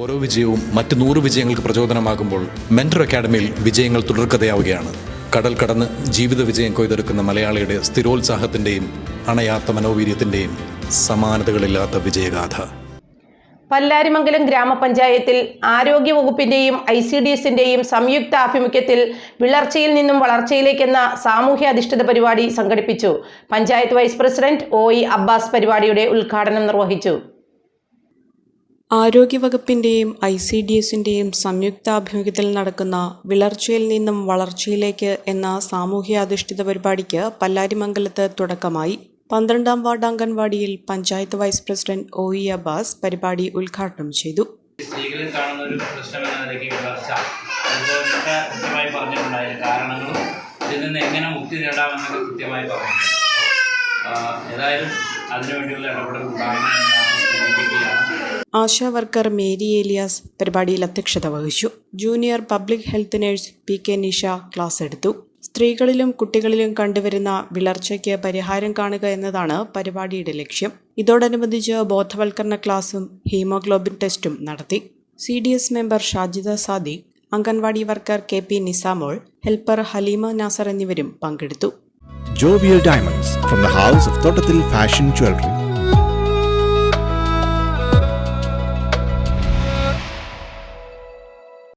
ഓരോ വിജയവും മറ്റ് നൂറ് വിജയങ്ങൾക്ക് പ്രചോദനമാകുമ്പോൾ മെന്റർ അക്കാഡമിയിൽ വിജയങ്ങൾ തുടർക്കഥയാവുകയാണ്. കടൽ കടന്ന് ജീവിത വിജയം കൊയ്തെടുക്കുന്ന മലയാളിയുടെ സ്ഥിരോത്സാഹത്തിന്റെയും അണയാത്ത മനോവീര്യത്തിന്റെയും സമാനതകളില്ലാത്ത വിജയഗാഥ. പല്ലാരിമംഗലം ഗ്രാമപഞ്ചായത്തിൽ ആരോഗ്യവകുപ്പിന്റെയും ഐ സി ഡി എസിന്റെയും സംയുക്ത ആഭിമുഖ്യത്തിൽ വിളർച്ചയിൽ നിന്നും വളർച്ചയിലേക്കെന്ന സാമൂഹ്യ അധിഷ്ഠിത പരിപാടി സംഘടിപ്പിച്ചു. Panchayat vice president O E Abbas പരിപാടിയുടെ ഉദ്ഘാടനം നിർവഹിച്ചു. ആരോഗ്യവകുപ്പിന്റെയും ഐ സി ഡി എസിന്റെയും സംയുക്താഭിമുഖ്യത്തിൽ നടക്കുന്ന വിളർച്ചയിൽ നിന്നും വളർച്ചയിലേക്ക് എന്ന സാമൂഹ്യാധിഷ്ഠിത പരിപാടിക്ക് പല്ലാരിമംഗലത്ത് തുടക്കമായി. പന്ത്രണ്ടാം ward അംഗൻവാടിയിൽ panchayat vice president O E Abbas പരിപാടി ഉദ്ഘാടനം ചെയ്തു. സ്ത്രീകളിൽ കാണുന്ന ഒരു പ്രശ്നം എന്ന നിലയ്ക്ക് വിളർച്ച അതുപോലൊക്കെ കൃത്യമായി പറഞ്ഞിട്ടുണ്ടായിരുന്നു കാരണങ്ങളും ഇതിൽ നിന്ന് എങ്ങനെ മുക്തി നേടാമെന്നൊക്കെ കൃത്യമായി പറഞ്ഞു ഏതായാലും അതിനുവേണ്ടിയുള്ള ഇടപെടൽ ഉണ്ടാകണം ആശാ വർക്കർ മേരി ഏലിയാസ് പരിപാടിയിൽ അധ്യക്ഷത വഹിച്ചു. Junior public health nurse P K Nisha class എടുത്തു. സ്ത്രീകളിലും കുട്ടികളിലും കണ്ടുവരുന്ന വിളർച്ചയ്ക്ക് പരിഹാരം കാണുക എന്നതാണ് പരിപാടിയുടെ ലക്ഷ്യം. ഇതോടനുബന്ധിച്ച് ബോധവൽക്കരണ ക്ലാസും ഹീമോഗ്ലോബിൻ ടെസ്റ്റും നടത്തി. C D S member Shajida Sadi anganwadi worker K P Nisamol helper Haleema Nasar എന്നിവരും പങ്കെടുത്തു. Jovial diamonds from the house of Thottathil fashion Jewelry.